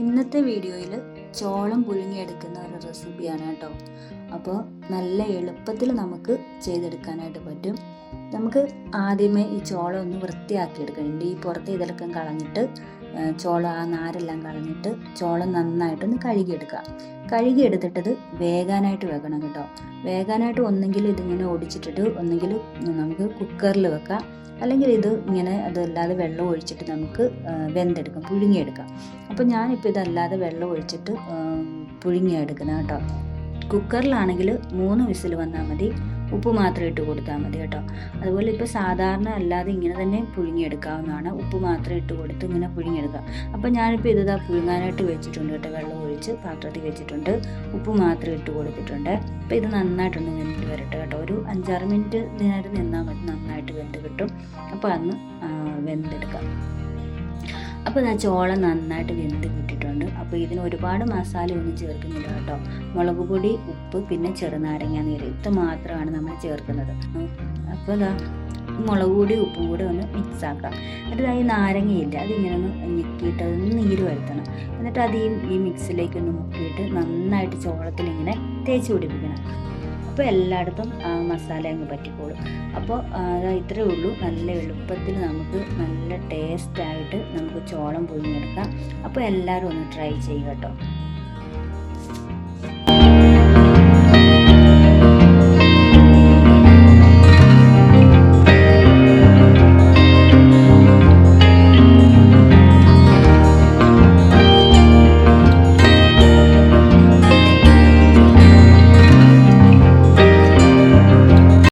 ഇന്നത്തെ വീഡിയോയിൽ ചോളം പുഴുങ്ങിയെടുക്കുന്ന ഒരു റെസിപ്പിയാണ് കേട്ടോ. അപ്പോൾ നല്ല എളുപ്പത്തിൽ നമുക്ക് ചെയ്തെടുക്കാനായിട്ട് പറ്റും. നമുക്ക് ആദ്യമേ ഈ ചോളം ഒന്ന് വൃത്തിയാക്കി എടുക്കണം ഈ പുറത്തെ ഇതിലൊക്കെ കളഞ്ഞിട്ട് ചോളം ആ നാരെല്ലാം കളഞ്ഞിട്ട് ചോളം നന്നായിട്ടൊന്ന് കഴുകിയെടുക്കുക. കഴുകിയെടുത്തിട്ടത് വേകാനായിട്ട് വെക്കണം കേട്ടോ. വേകാനായിട്ട് ഒന്നെങ്കിൽ ഇതിങ്ങനെ ഒടിച്ചിട്ടിട്ട് ഒന്നെങ്കിൽ നമുക്ക് കുക്കറിൽ വെക്കാം. അല്ലെങ്കിൽ ഇത് ഇങ്ങനെ അതല്ലാതെ വെള്ളം ഒഴിച്ചിട്ട് നമുക്ക് വെന്തെടുക്കാം പുഴുങ്ങിയെടുക്കാം. അപ്പോൾ ഞാനിപ്പോൾ ഇതല്ലാതെ വെള്ളം ഒഴിച്ചിട്ട് പുഴുങ്ങിയെടുക്കുന്നത് കേട്ടോ. കുക്കറിലാണെങ്കിൽ മൂന്ന് വിസിൽ വന്നാൽ മതി. ഉപ്പ് മാത്രം ഇട്ട് കൊടുത്താൽ മതി കേട്ടോ. അതുപോലെ ഇപ്പോൾ സാധാരണ അല്ലാതെ ഇങ്ങനെ തന്നെ പുഴുങ്ങിയെടുക്കാവുന്നതാണ്. ഉപ്പ് മാത്രം ഇട്ട് കൊടുത്ത് ഇങ്ങനെ പുഴുങ്ങിയെടുക്കാം അപ്പോൾ ഞാനിപ്പോൾ ഇതാ പുഴുങ്ങാനായിട്ട് വെച്ചിട്ടുണ്ട് കേട്ടോ വെള്ളം ഒഴിച്ച് പാത്രത്തിൽ വെച്ചിട്ടുണ്ട്. ഉപ്പ് മാത്രം ഇട്ട് കൊടുത്തിട്ടുണ്ട്. അപ്പോൾ ഇത് നന്നായിട്ടൊന്ന് വെന്ത് വരട്ടെ കേട്ടോ. ഒരു അഞ്ചാറ് മിനിറ്റ് നേരം നിന്നാൽ മതി. നന്നായിട്ട് വെന്ത് കിട്ടും. അപ്പോൾ അന്ന് വെന്തെടുക്കാം. അപ്പോൾ ഞാൻ ചോള നന്നായിട്ട് വെന്ത് കിട്ടിയിട്ടുണ്ട്. അപ്പോൾ ഇതിന് ഒരുപാട് മസാല ഒന്നും ചേർക്കുന്നില്ല കേട്ടോ. മുളക് പൊടി ഉപ്പ് പിന്നെ ചെറുനാരങ്ങ നീര്. ഇത് മാത്രമാണ് നമ്മൾ ചേർക്കുന്നത്. അപ്പോൾ മുളക് പൊടി ഉപ്പും കൂടി ഒന്ന് മിക്സ് ആക്കുക. എന്നിട്ട് ഈ നാരങ്ങയില്ല. അതിങ്ങനെ ഒന്ന് ഞെക്കിയിട്ട് അതൊന്ന് നീര് വരുത്തണം. എന്നിട്ട് അത് ഈ മിക്സിലേക്ക് ഒന്ന് മുക്കിയിട്ട് നന്നായിട്ട് ചോളത്തിൽ ഇങ്ങനെ തേച്ച് പിടിപ്പിക്കണം. അപ്പോൾ എല്ലായിടത്തും മസാല അങ്ങ് പറ്റിക്കോളും. അപ്പോൾ ഇത്രയേ ഉള്ളൂ. നല്ല എളുപ്പത്തിൽ നമുക്ക് നല്ല ടേസ്റ്റായിട്ട് നമുക്ക് ചോളം പുഴുങ്ങിയെടുക്കാം. അപ്പോൾ എല്ലാവരും ഒന്ന് ട്രൈ ചെയ്യുക കേട്ടോ.